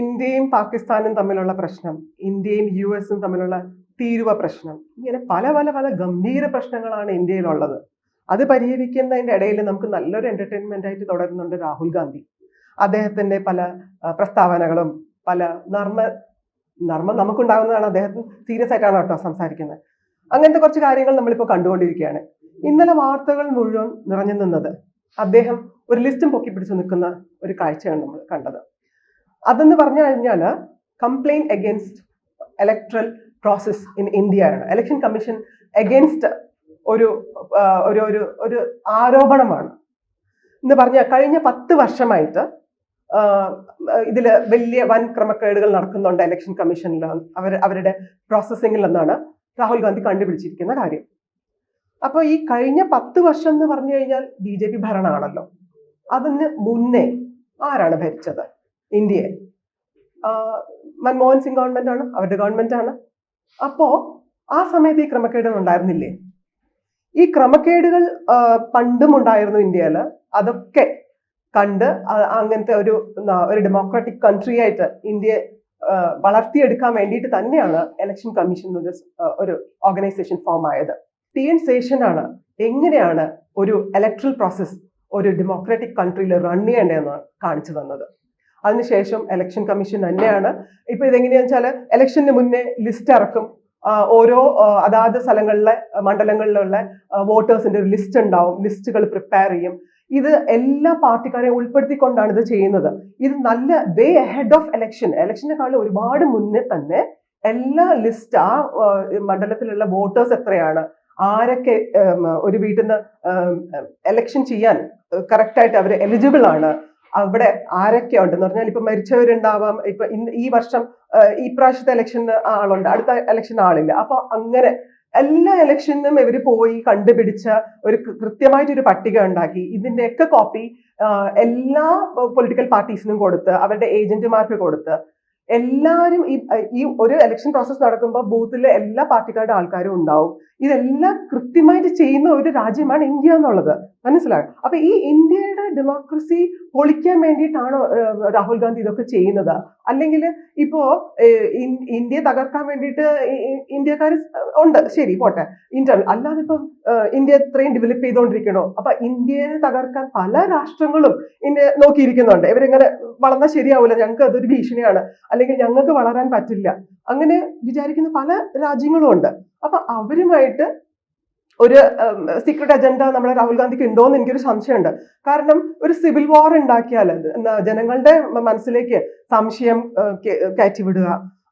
ഇന്ത്യയും പാകിസ്ഥാനും തമ്മിലുള്ള പ്രശ്നം ഇന്ത്യയും യു എസും തമ്മിലുള്ള തീരുവ പ്രശ്നം ഇങ്ങനെ പല പല പല ഗംഭീര പ്രശ്നങ്ങളാണ് ഇന്ത്യയിലുള്ളത്. അത് പരിഹരിക്കുന്നതിന്റെ ഇടയിൽ നമുക്ക് നല്ലൊരു എന്റർടൈൻമെന്റ് ആയിട്ട് തുടരുന്നുണ്ട് രാഹുൽ ഗാന്ധി. അദ്ദേഹത്തിന്റെ പല പ്രസ്താവനകളും പല നർമ്മ നർമ്മം നമുക്കുണ്ടാകുന്നതാണ് അദ്ദേഹത്തിന് സീരിയസ് ആയിട്ടാണ് കേട്ടോ സംസാരിക്കുന്നത്. അങ്ങനത്തെ കുറച്ച് കാര്യങ്ങൾ നമ്മളിപ്പോൾ കണ്ടുകൊണ്ടിരിക്കുകയാണ്. ഇന്നലെ വാർത്തകൾ മുഴുവൻ നിറഞ്ഞു നിന്നത് അദ്ദേഹം ഒരു ലിസ്റ്റും പൊക്കി പിടിച്ചു നിൽക്കുന്ന ഒരു കാഴ്ചയാണ് നമ്മൾ കണ്ടത്. അതെന്ന് പറഞ്ഞു കഴിഞ്ഞാൽ complaint against electoral process in India ആണ്. ഇലക്ഷൻ കമ്മീഷൻ അഗേൻസ്റ്റ് ഒരു ഒരു ഒരു ഒരു ആരോപണമാണ്. എന്ന് പറഞ്ഞാൽ കഴിഞ്ഞ പത്ത് വർഷമായിട്ട് ഇതിൽ വലിയ വൻ ക്രമക്കേടുകൾ നടക്കുന്നുണ്ട് ഇലക്ഷൻ കമ്മീഷനിൽ അവർ അവരുടെ പ്രോസസ്സിംഗിൽ എന്നാണ് രാഹുൽ ഗാന്ധി കണ്ടുപിടിച്ചിരിക്കുന്ന കാര്യം. അപ്പോൾ ഈ കഴിഞ്ഞ പത്ത് വർഷം എന്ന് പറഞ്ഞു കഴിഞ്ഞാൽ ബി ജെ പി ഭരണമാണല്ലോ അതിന് മുന്നേ ആരാണ് ഭരിച്ചത്? ഇന്ത്യയെ. മൻമോഹൻ സിംഗ് ഗവൺമെന്റ് ആണ് അവരുടെ ഗവൺമെന്റ് ആണ്. അപ്പോ ആ സമയത്ത് ഈ ക്രമക്കേടുകൾ ഉണ്ടായിരുന്നില്ലേ? ഈ ക്രമക്കേടുകൾ പണ്ടും ഉണ്ടായിരുന്നു ഇന്ത്യയിൽ അതൊക്കെ കണ്ട് അങ്ങനത്തെ ഒരു ഒരു ഡെമോക്രാറ്റിക് കൺട്രി ആയിട്ട് ഇന്ത്യയെ വളർത്തിയെടുക്കാൻ വേണ്ടിയിട്ട് തന്നെയാണ് ഇലക്ഷൻ കമ്മീഷൻ ഒരു ഓർഗനൈസേഷൻ ഫോം ആയത്. ടി എൻ ശേഷനാണ് എങ്ങനെയാണ് ഒരു ഇലക്ട്രൽ പ്രോസസ് ഒരു ഡെമോക്രാറ്റിക് കൺട്രിയിൽ റൺ ചെയ്യേണ്ടതെന്ന് കാണിച്ചു തന്നത്. അതിനുശേഷം ഇലക്ഷൻ കമ്മീഷൻ തന്നെയാണ്. ഇപ്പൊ ഇതെങ്ങനെയാന്ന് വെച്ചാൽ ഇലക്ഷന് മുന്നേ ലിസ്റ്റ് ഇറക്കും. ഓരോ അതാത് സ്ഥലങ്ങളിലെ മണ്ഡലങ്ങളിലുള്ള വോട്ടേഴ്സിന്റെ ഒരു ലിസ്റ്റ് ഉണ്ടാവും. ലിസ്റ്റുകൾ പ്രിപ്പയർ ചെയ്യും. ഇത് എല്ലാ പാർട്ടിക്കാരെയും ഉൾപ്പെടുത്തിക്കൊണ്ടാണ് ഇത് ചെയ്യുന്നത്. ഇത് നല്ല വേ ഹെഡ് ഓഫ് ഇലക്ഷൻ കാലം ഒരുപാട് മുന്നേ തന്നെ എല്ലാ ലിസ്റ്റ് ആ മണ്ഡലത്തിലുള്ള വോട്ടേഴ്സ് എത്രയാണ്? ആരൊക്കെ ഒരു വീട്ടിൽ നിന്ന് എലക്ഷൻ ചെയ്യാൻ കറക്റ്റായിട്ട് അവർ എലിജിബിൾ ആണ്? അവിടെ ആരൊക്കെ ഉണ്ടെന്ന് പറഞ്ഞാൽ ഇപ്പൊ മരിച്ചവരുണ്ടാവാം. ഇപ്പൊ ഇന്ന് ഈ വർഷം ഈ പ്രാവശ്യത്തെ ഇലക്ഷന് ആളുണ്ട്. അടുത്ത ഇലക്ഷൻ ആളില്ല. അപ്പൊ അങ്ങനെ എല്ലാ ഇലക്ഷനും ഇവർ പോയി കണ്ടുപിടിച്ച ഒരു കൃത്യമായിട്ട് ഒരു പട്ടിക ഉണ്ടാക്കി. ഇതിന്റെയൊക്കെ കോപ്പി എല്ലാ പൊളിറ്റിക്കൽ പാർട്ടീസിനും കൊടുത്ത് അവരുടെ ഏജന്റുമാർക്ക് കൊടുത്ത് എല്ലാവരും ഈ ഈ ഒരു ഇലക്ഷൻ പ്രോസസ് നടക്കുമ്പോൾ ബൂത്തിലെ എല്ലാ പാർട്ടിക്കാരുടെ ആൾക്കാരും ഉണ്ടാവും. ഇതെല്ലാം കൃത്യമായിട്ട് ചെയ്യുന്ന ഒരു രാജ്യമാണ് ഇന്ത്യ എന്നുള്ളത്. മനസ്സിലായോ? അപ്പൊ ഈ ഇന്ത്യയുടെ ഡെമോക്രസി പൊളിക്കാൻ വേണ്ടിയിട്ടാണോ രാഹുൽ ഗാന്ധി ഇതൊക്കെ ചെയ്യുന്നത്? അല്ലെങ്കിൽ ഇപ്പോ ഇന്ത്യയെ തകർക്കാൻ വേണ്ടിയിട്ട് ഇന്ത്യക്കാർ ഉണ്ട്. ശരി പോട്ടെ. ഇന്റർ അല്ലാതെ ഇപ്പം ഇന്ത്യ ഇത്രയും ഡെവലപ്പ് ചെയ്തുകൊണ്ടിരിക്കണോ അപ്പൊ ഇന്ത്യയെ തകർക്കാൻ പല രാഷ്ട്രങ്ങളും ഇന്ത്യ നോക്കിയിരിക്കുന്നുണ്ട്. ഇവരിങ്ങനെ വളർന്നാൽ ശരിയാവില്ല ഞങ്ങൾക്ക് അതൊരു ഭീഷണിയാണ്. അല്ലെങ്കിൽ ഞങ്ങൾക്ക് വളരാൻ പറ്റില്ല. അങ്ങനെ വിചാരിക്കുന്ന പല രാജ്യങ്ങളും ഉണ്ട്. അപ്പൊ അവരുമായിട്ട് ഒരു സീക്രട്ട് അജണ്ട നമ്മുടെ രാഹുൽ ഗാന്ധിക്ക് ഉണ്ടോ എന്ന് എനിക്കൊരു സംശയമുണ്ട്. കാരണം ഒരു സിവിൽ വാർ ഉണ്ടാക്കിയാൽ ജനങ്ങളുടെ മനസ്സിലേക്ക് സംശയം കയറ്റിവിടുക.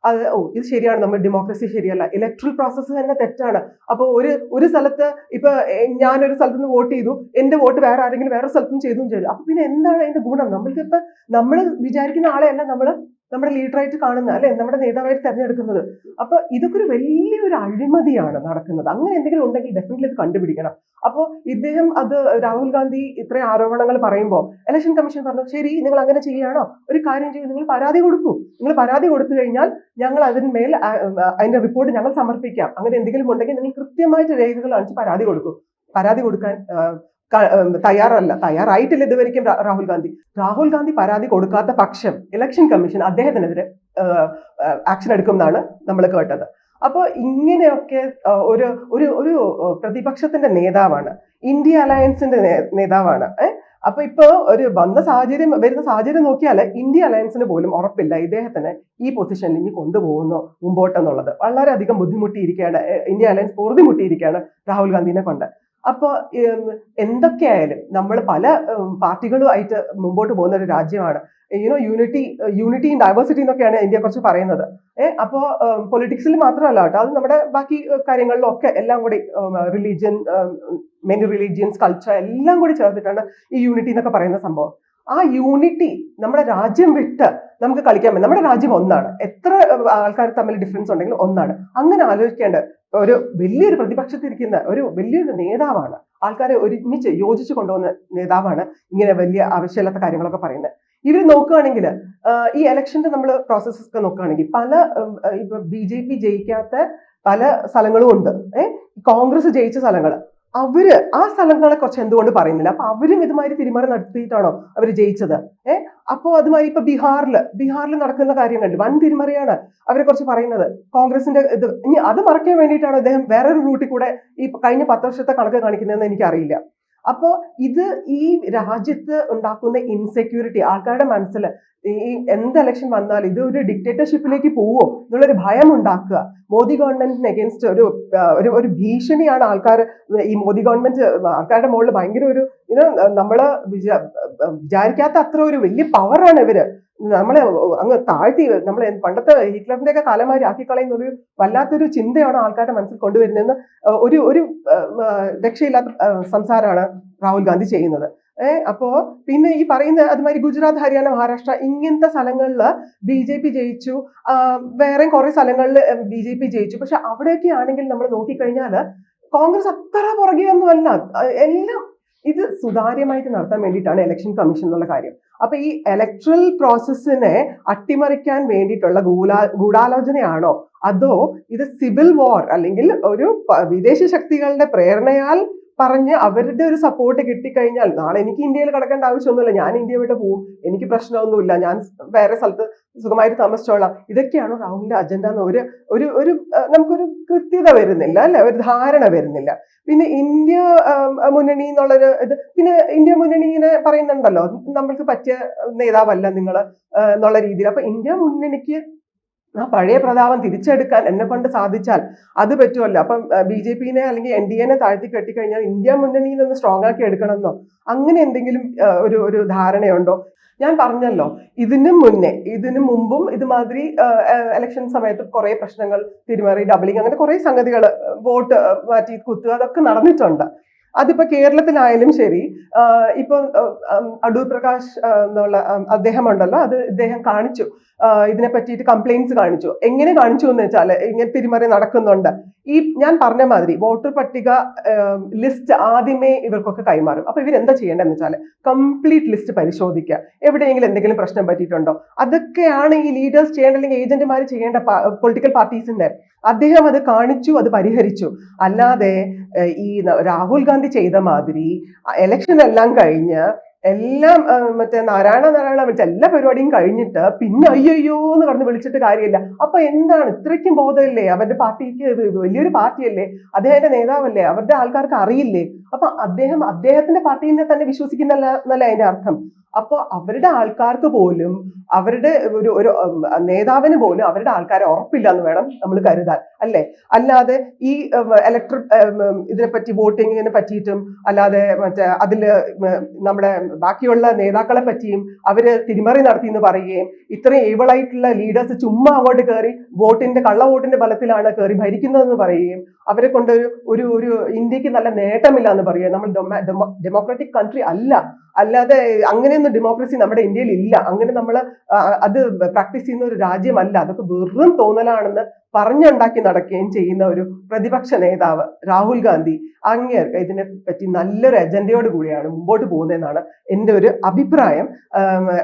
അത് ഓ ഇത് ശരിയാണ് നമ്മൾ ഡെമോക്രസി ശരിയല്ല. ഇലക്ട്രൽ പ്രോസസ്സ് തന്നെ തെറ്റാണ്. അപ്പോൾ ഒരു ഒരു സ്ഥലത്ത് ഇപ്പൊ ഞാനൊരു സ്ഥലത്ത് നിന്ന് വോട്ട് ചെയ്തു എന്റെ വോട്ട് വേറെ ആരെങ്കിലും വേറെ സ്ഥലത്തും ചെയ്തും. ചെയ്തു അപ്പൊ പിന്നെ എന്താണ് അതിന്റെ ഗുണം? നമ്മൾക്ക് ഇപ്പൊ നമ്മൾ വിചാരിക്കുന്ന ആളെയല്ല നമ്മൾ നമ്മുടെ ലീഡറായിട്ട് കാണുന്ന അല്ലെ? നമ്മുടെ നേതാവായിട്ട് തെരഞ്ഞെടുക്കുന്നത്. അപ്പൊ ഇതൊക്കെ ഒരു വലിയൊരു അഴിമതിയാണ് നടക്കുന്നത്. അങ്ങനെ എന്തെങ്കിലും ഉണ്ടെങ്കിൽ ഡെഫിനറ്റ്ലി ഇത് കണ്ടുപിടിക്കണം. അപ്പോൾ ഇദ്ദേഹം അത് രാഹുൽ ഗാന്ധി ഇത്രയും ആരോപണങ്ങൾ പറയുമ്പോൾ ഇലക്ഷൻ കമ്മീഷൻ പറഞ്ഞു ശരി നിങ്ങൾ അങ്ങനെ ചെയ്യുകയാണോ? ഒരു കാര്യം ചെയ്യും നിങ്ങൾ പരാതി കൊടുക്കൂ. നിങ്ങൾ പരാതി കൊടുത്തു കഴിഞ്ഞാൽ ഞങ്ങൾ അതിന്മേൽ അതിന്റെ റിപ്പോർട്ട് ഞങ്ങൾ സമർപ്പിക്കാം. അങ്ങനെ എന്തെങ്കിലും ഉണ്ടെങ്കിൽ നിങ്ങൾ കൃത്യമായിട്ട് രേഖകൾ കാണിച്ച് പരാതി കൊടുക്കൂ. പരാതി കൊടുക്കാൻ തയ്യാറല്ല തയ്യാറായിട്ടില്ല ഇതുവരെയ്ക്കും രാഹുൽ ഗാന്ധി. രാഹുൽ ഗാന്ധി പരാതി കൊടുക്കാത്ത പക്ഷം ഇലക്ഷൻ കമ്മീഷൻ അദ്ദേഹത്തിനെതിരെ ആക്ഷൻ എടുക്കുമെന്നാണ് നമ്മൾ കേട്ടത്. അപ്പോൾ ഇങ്ങനെയൊക്കെ ഒരു ഒരു ഒരു പ്രതിപക്ഷത്തിന്റെ നേതാവാണ് ഇന്ത്യ അലയൻസിന്റെ നേതാവാണ് ഏഹ് അപ്പൊ ഇപ്പൊ ഒരു വന്ന സാഹചര്യം വരുന്ന സാഹചര്യം നോക്കിയാൽ ഇന്ത്യ അലയൻസിന് പോലും ഉറപ്പില്ല ഇദ്ദേഹത്തിന് ഈ പൊസിഷനിൽ ഇനി കൊണ്ടുപോകുന്നു മുമ്പോട്ടെന്നുള്ളത്. വളരെയധികം ബുദ്ധിമുട്ടിയിരിക്കുകയാണ് ഇന്ത്യ അലയൻസ് പൊറുതിമുട്ടിയിരിക്കുകയാണ് രാഹുൽ ഗാന്ധിനെ കൊണ്ട്. അപ്പൊ ഉം, എന്തൊക്കെയായാലും നമ്മൾ പല പാർട്ടികളുമായിട്ട് മുമ്പോട്ട് പോകുന്ന ഒരു രാജ്യമാണ്. You know unity unity in diversity എന്നൊക്കെയാണ് ഇന്ത്യയെ കുറിച്ച് പറയുന്നത്. ഏഹ് അപ്പോ പൊളിറ്റിക്സിൽ മാത്രമല്ല കേട്ടോ അത് നമ്മുടെ ബാക്കി കാര്യങ്ങളിലും കാര്യങ്ങളിലൊക്കെ എല്ലാം കൂടി റിലീജിയൻ മെനി റിലീജിയൻസ് കൾച്ചർ എല്ലാം കൂടി ചേർത്തിട്ടാണ് ഈ യൂണിറ്റി എന്നൊക്കെ പറയുന്ന സംഭവം. ആ യൂണിറ്റി നമ്മുടെ രാജ്യം വിട്ട് നമുക്ക് കളിക്കാൻ നമ്മുടെ രാജ്യം ഒന്നാണ്. എത്ര ആൾക്കാർ തമ്മിൽ ഡിഫറൻസ് ഉണ്ടെങ്കിലും ഒന്നാണ്. അങ്ങനെ ആലോചിക്കേണ്ട ഒരു വലിയൊരു പ്രതിപക്ഷത്തിരിക്കുന്ന ഒരു വലിയൊരു നേതാവാണ്. ആൾക്കാരെ ഒരുമിച്ച് യോജിച്ച് കൊണ്ടുവന്ന നേതാവാണ് ഇങ്ങനെ വലിയ ആവശ്യമില്ലാത്ത കാര്യങ്ങളൊക്കെ പറയുന്നത്. ഇവർ നോക്കുകയാണെങ്കിൽ ഈ ഇലക്ഷന്റെ നമ്മൾ പ്രോസസ്സസ് ഒക്കെ നോക്കുകയാണെങ്കിൽ പല ഇപ്പൊ ബി ജെ പി ജയിക്കാത്ത പല സ്ഥലങ്ങളും ഉണ്ട്. ഏഹ് കോൺഗ്രസ് ജയിച്ച സ്ഥലങ്ങൾ. അവർ ആ സ്ഥലങ്ങളെ കുറിച്ച് എന്തുകൊണ്ട് പറയുന്നില്ല? അപ്പൊ അവരും ഇതുമാതിരി തിരിമറി നടത്തിയിട്ടാണോ അവർ ജയിച്ചത്? ഏഹ് അപ്പോ അതുമായി ഇപ്പൊ ബീഹാറിൽ ബീഹാറിൽ നടക്കുന്ന കാര്യം കണ്ടു. വൻ തിരിമറിയാണ് അവരെ കുറിച്ച് പറയുന്നത്. കോൺഗ്രസിന്റെ ഇത് ഇനി അത് മറയ്ക്കാൻ വേണ്ടിയിട്ടാണ് അദ്ദേഹം വേറൊരു റൂട്ടിൽ കൂടെ ഈ കഴിഞ്ഞ പത്ത് വർഷത്തെ കണക്ക് കാണിക്കുന്നതെന്ന് എനിക്കറിയില്ല. അപ്പോ ഇത് ഈ രാജ്യത്ത് ഉണ്ടാക്കുന്ന ഇൻസെക്യൂരിറ്റി ആൾക്കാരുടെ മനസ്സിൽ ഈ എന്ത് ഇലക്ഷൻ വന്നാൽ ഇത് ഒരു ഡിക്റ്റേറ്റർഷിപ്പിലേക്ക് പോവോ എന്നുള്ളൊരു ഭയം ഉണ്ടാക്കുക. മോദി ഗവൺമെന്റിന് എഗൻസ്റ്റ് ഒരു ഒരു ഭീഷണിയാണ് ആൾക്കാർ ഈ മോദി ഗവൺമെന്റ് ആൾക്കാരുടെ മുകളിൽ ഭയങ്കര ഒരു നമ്മൾ വിചാ- വിചാരിക്കാത്ത അത്ര ഒരു വലിയ പവറാണ് ഇവർ. നമ്മളെ അങ്ങ് താഴ്ത്തി നമ്മളെ പണ്ടത്തെ ഹിറ്റ്ലറിന്റെ ഒക്കെ തലമാരി ആക്കി കളയുന്ന ഒരു വല്ലാത്തൊരു ചിന്തയാണ് ആൾക്കാരുടെ മനസ്സിൽ കൊണ്ടുവരുന്നതെന്ന് ഒരു ഒരു രക്ഷയില്ലാത്ത സംസാരമാണ് രാഹുൽ ഗാന്ധി ചെയ്യുന്നത്. ഏഹ് അപ്പോ പിന്നെ ഈ പറയുന്ന അതുമാതിരി ഗുജറാത്ത് ഹരിയാന മഹാരാഷ്ട്ര ഇങ്ങനത്തെ സ്ഥലങ്ങളിൽ ബി ജെ പി ജയിച്ചു. വേറെ കുറെ സ്ഥലങ്ങളിൽ ബി ജെ പി ജയിച്ചു. പക്ഷെ അവിടെയൊക്കെ ആണെങ്കിൽ നമ്മൾ നോക്കിക്കഴിഞ്ഞാൽ കോൺഗ്രസ് അത്ര പുറകെയൊന്നുമല്ല എല്ലാം ഇത് സുതാര്യമായിട്ട് നടത്താൻ വേണ്ടിയിട്ടാണ് ഇലക്ഷൻ കമ്മീഷൻ എന്നുള്ള കാര്യം. അപ്പൊ ഈ ഇലക്ട്രൽ പ്രോസസ്സിനെ അട്ടിമറിക്കാൻ വേണ്ടിയിട്ടുള്ള ഗൂഢാ ഗൂഢാലോചനയാണോ? അതോ ഇത് സിവിൽ വാർ അല്ലെങ്കിൽ ഒരു വിദേശ ശക്തികളുടെ പ്രേരണയാൽ പറഞ്ഞ് അവരുടെ ഒരു സപ്പോർട്ട് കിട്ടിക്കഴിഞ്ഞാൽ നാളെ എനിക്ക് ഇന്ത്യയിൽ കിടക്കേണ്ട ആവശ്യമൊന്നുമില്ല ഞാൻ ഇന്ത്യ വിട്ട് പോവും എനിക്ക് പ്രശ്നമൊന്നുമില്ല ഞാൻ വേറെ സ്ഥലത്ത് സുഖമായിട്ട് താമസിച്ചോളാം. ഇതൊക്കെയാണോ രാഹുലിന്റെ അജണ്ട എന്ന് ഒരു ഒരു ഒരു നമുക്കൊരു കൃത്യത വരുന്നില്ല അല്ലെ? ഒരു ധാരണ വരുന്നില്ല. പിന്നെ ഇന്ത്യ മുന്നണി എന്നുള്ളൊരു ഇത് പിന്നെ ഇന്ത്യ മുന്നണി ഇങ്ങനെ പറയുന്നുണ്ടല്ലോ നമ്മൾക്ക് പറ്റിയ നേതാവല്ല നിങ്ങൾ എന്നുള്ള രീതിയിൽ. അപ്പൊ ഇന്ത്യ മുന്നണിക്ക് ആ പഴയ പ്രതാപം തിരിച്ചെടുക്കാൻ എന്നെ കൊണ്ട് സാധിച്ചാൽ അത് പറ്റുമല്ലോ. അപ്പം ബി ജെ പിനെ അല്ലെങ്കിൽ എൻ ഡി എനെ താഴ്ത്തി കെട്ടിക്കഴിഞ്ഞാൽ ഇന്ത്യ മുന്നണിയിൽ ഒന്ന് സ്ട്രോങ് ആക്കി എടുക്കണമെന്നോ? അങ്ങനെ എന്തെങ്കിലും ഒരു ഒരു ധാരണയുണ്ടോ? ഞാൻ പറഞ്ഞല്ലോ ഇതിനു മുന്നേ ഇതിനു മുമ്പും ഇതുമാതിരി ഇലക്ഷൻ സമയത്ത് കുറെ പ്രശ്നങ്ങൾ തിരിമറി ഡബിളിങ് അങ്ങനെ കുറെ സംഗതികൾ വോട്ട് മാറ്റി കുത്തുക അതൊക്കെ നടന്നിട്ടുണ്ട്. അതിപ്പോ കേരളത്തിലായാലും ശരി ആഹ് ഇപ്പൊ ആഹ് അടൂർ പ്രകാശ് എന്നുള്ള അദ്ദേഹം ഉണ്ടല്ലോ അത് ഇദ്ദേഹം കാണിച്ചു. ഇതിനെ പറ്റിയിട്ട് കംപ്ലൈന്റ്സ് കാണിച്ചു. എങ്ങനെ കാണിച്ചു എന്ന് വെച്ചാൽ ഇങ്ങനെ തിരിമറി നടക്കുന്നുണ്ട്. ഈ ഞാൻ പറഞ്ഞ മാതിരി വോട്ടർ പട്ടിക ലിസ്റ്റ് ആദ്യമേ ഇവർക്കൊക്കെ കൈമാറും. അപ്പൊ ഇവരെന്താ ചെയ്യേണ്ടതെന്ന് വെച്ചാൽ കംപ്ലീറ്റ് ലിസ്റ്റ് പരിശോധിക്കുക. എവിടെയെങ്കിലും എന്തെങ്കിലും പ്രശ്നം പറ്റിയിട്ടുണ്ടോ? അതൊക്കെയാണ് ഈ ലീഡേഴ്സ് ചെയ്യേണ്ട അല്ലെങ്കിൽ ഏജന്റുമാർ ചെയ്യേണ്ട പൊളിറ്റിക്കൽ പാർട്ടീസിന്റെ അദ്ദേഹം അത് കാണിച്ചു അത് പരിഹരിച്ചു. അല്ലാതെ ഈ രാഹുൽ ഗാന്ധി ചെയ്ത മാതിരി എലക്ഷൻ എല്ലാം കഴിഞ്ഞ് എല്ലാം മറ്റേ നാരായണ നാരായണ വിളിച്ച എല്ലാ പരിപാടിയും കഴിഞ്ഞിട്ട് പിന്നെ അയ്യോ എന്ന് കടന്ന് വിളിച്ചിട്ട് കാര്യമില്ല. അപ്പൊ എന്താണ്? ഇത്രയ്ക്കും ബോധമില്ലേ? അവരുടെ പാർട്ടിക്ക് വലിയൊരു പാർട്ടിയല്ലേ? അദ്ദേഹത്തിന്റെ നേതാവല്ലേ? അവരുടെ ആൾക്കാർക്ക് അറിയില്ലേ? അപ്പൊ അദ്ദേഹം അദ്ദേഹത്തിന്റെ പാർട്ടീനെ തന്നെ വിശ്വസിക്കുന്നല്ല എന്നല്ല അതിന്റെ അർത്ഥം? അപ്പൊ അവരുടെ ആൾക്കാർക്ക് പോലും അവരുടെ ഒരു ഒരു നേതാവിന് പോലും അവരുടെ ആൾക്കാരെ ഉറപ്പില്ല എന്ന് വേണം നമ്മൾ കരുതാൻ അല്ലേ? അല്ലാതെ ഈ ഇലക്ട്രിക് ഇതിനെപ്പറ്റി വോട്ടിങ്ങിനെ പറ്റിയിട്ടും അല്ലാതെ മറ്റേ അതിൽ നമ്മുടെ ബാക്കിയുള്ള നേതാക്കളെ പറ്റിയും അവർ തിരിമറി നടത്തി എന്ന് പറയുകയും ഇത്രയും ഏബിളായിട്ടുള്ള ലീഡേഴ്സ് ചുമ്മാ അങ്ങോട്ട് കയറി വോട്ടിന്റെ കള്ള വോട്ടിന്റെ ബലത്തിലാണ് കയറി ഭരിക്കുന്നതെന്ന് പറയുകയും അവരെ കൊണ്ട് ഒരു ഒരു ഇന്ത്യയ്ക്ക് നല്ല നേട്ടമില്ല എന്ന് പറയുക നമ്മൾ ഡെമോക്രാറ്റിക് കൺട്രി അല്ല. അല്ലാതെ അങ്ങനെയൊന്നും ഡെമോക്രസി നമ്മുടെ ഇന്ത്യയിൽ ഇല്ല. അങ്ങനെ നമ്മൾ അത് പ്രാക്ടീസ് ചെയ്യുന്ന ഒരു രാജ്യമല്ല. അതൊക്കെ വെറും തോന്നലാണെന്ന് പറഞ്ഞുണ്ടാക്കി നടക്കുകയും ചെയ്യുന്ന ഒരു പ്രതിപക്ഷ നേതാവ് രാഹുൽ ഗാന്ധി അങ്ങേർക്ക് ഇതിനെ പറ്റി നല്ലൊരു അജണ്ടയോട് കൂടിയാണ് മുമ്പോട്ട് പോകുന്നതെന്നാണ് എന്റെ ഒരു അഭിപ്രായം.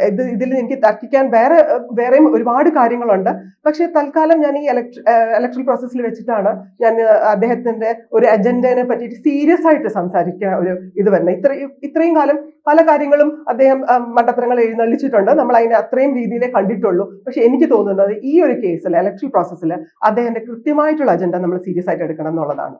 ഇത് ഇതിൽ എനിക്ക് തർക്കിക്കാൻ വേറെ വേറെയും ഒരുപാട് കാര്യങ്ങളുണ്ട്. പക്ഷെ തൽക്കാലം ഞാൻ ഈ ഇലക്ട്ര ഇലക്ട്രൽ പ്രോസസ്സിൽ വെച്ചിട്ടാണ് ഞാൻ അദ്ദേഹത്തിന്റെ ഒരു അജണ്ടനെ പറ്റിയിട്ട് സീരിയസ് ആയിട്ട് സംസാരിക്കുക ഒരു ഇത് വരുന്നത്. ഇത്രയും കാലം പല കാര്യങ്ങളും അദ്ദേഹം മണ്ടത്തരങ്ങൾ എഴുന്നള്ളിച്ചിട്ടുണ്ട് നമ്മൾ അതിനെ അത്രയും രീതിയിലേ കണ്ടിട്ടുള്ളൂ. പക്ഷെ എനിക്ക് തോന്നുന്നത് ഈ ഒരു കേസിൽ ഇലക്ട്രൽ പ്രോസസ്സിൽ അദ്ദേഹത്തിന്റെ കൃത്യമായിട്ടുള്ള അജണ്ട നമ്മൾ സീരിയസ് ആയിട്ട് എടുക്കണം എന്നുള്ളതാണ്.